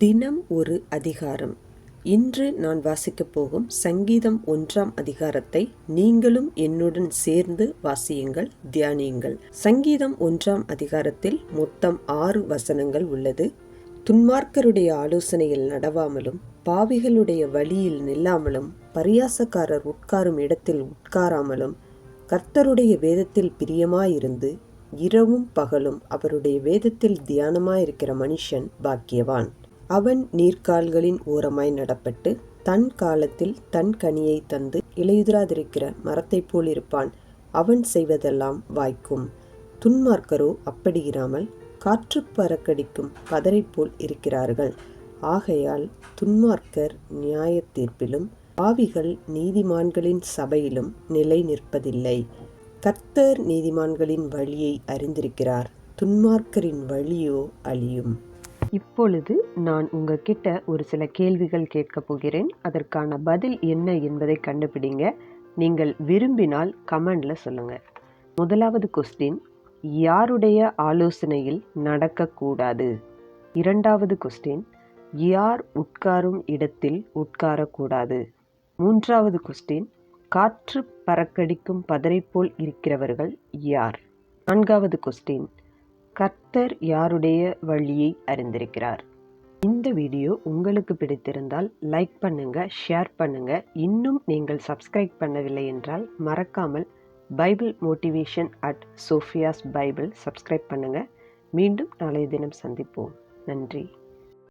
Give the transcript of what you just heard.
தினம் ஒரு அதிகாரம். இன்று நான் வாசிக்கப் போகும் சங்கீதம் ஒன்றாம் அதிகாரத்தை நீங்களும் என்னுடன் சேர்ந்து வாசியுங்கள் தியானியுங்கள். சங்கீதம் ஒன்றாம் அதிகாரத்தில் மொத்தம் ஆறு வசனங்கள் உள்ளது. துன்மார்க்கருடைய ஆலோசனையில் நடவாமலும் பாவிகளுடைய வழியில் நில்லாமலும் பரியாசக்காரர் உட்காரும் இடத்தில் உட்காராமலும் கர்த்தருடைய வேதத்தில் பிரியமாயிருந்து இரவும் பகலும் அவருடைய வேதத்தில் தியானமாயிருக்கிற மனுஷன் பாக்கியவான். அவன் நீர்க்கால்களின் ஓரமாய் நடப்பட்டு தன் காலத்தில் தன் கனியை தந்து இலையுதிராதிருக்கிற மரத்தைப் போல் இருப்பான். அவன் செய்வதெல்லாம் வாய்க்கும். துன்மார்க்கரோ அப்படி இராமல் காற்று பறக்கடிக்கும் பதரை போல் இருக்கிறார்கள். ஆகையால் துன்மார்க்கர் நியாய தீர்ப்பிலும் பாவிகள் நீதிமான்களின் சபையிலும் நிலை நிற்பதில்லை. கர்த்தர் நீதிமான்களின் வழியை அறிந்திருக்கிறார். துன்மார்க்கரின் வழியோ அழியும். இப்பொழுது நான் உங்ககிட்ட ஒரு சில கேள்விகள் கேட்க போகிறேன். அதற்கான பதில் என்ன என்பதை கண்டுபிடிங்க. நீங்கள் விரும்பினால் கமெண்டில் சொல்லுங்கள் முதலாவது கொஸ்டின் யாருடைய ஆலோசனையில் நடக்கக்கூடாது? இரண்டாவது கொஸ்டின் யார் உட்காரும் இடத்தில் உட்காரக்கூடாது? மூன்றாவது கொஸ்டின் காற்று பறக்கடிக்கும் பதரை போல் இருக்கிறவர்கள் யார்? நான்காவது கொஸ்டின் கர்த்தர் யாருடைய வழியை அறிந்திருக்கிறார்? இந்த வீடியோ உங்களுக்கு பிடித்திருந்தால் லைக் பண்ணுங்க ஷேர் பண்ணுங்க. இன்னும் நீங்கள் சப்ஸ்கிரைப் பண்ணவில்லை என்றால் மறக்காமல் Bible motivation at Sophia's Bible subscribe பண்ணுங்க. மீண்டும் நாளைய தினம் சந்திப்போம். நன்றி.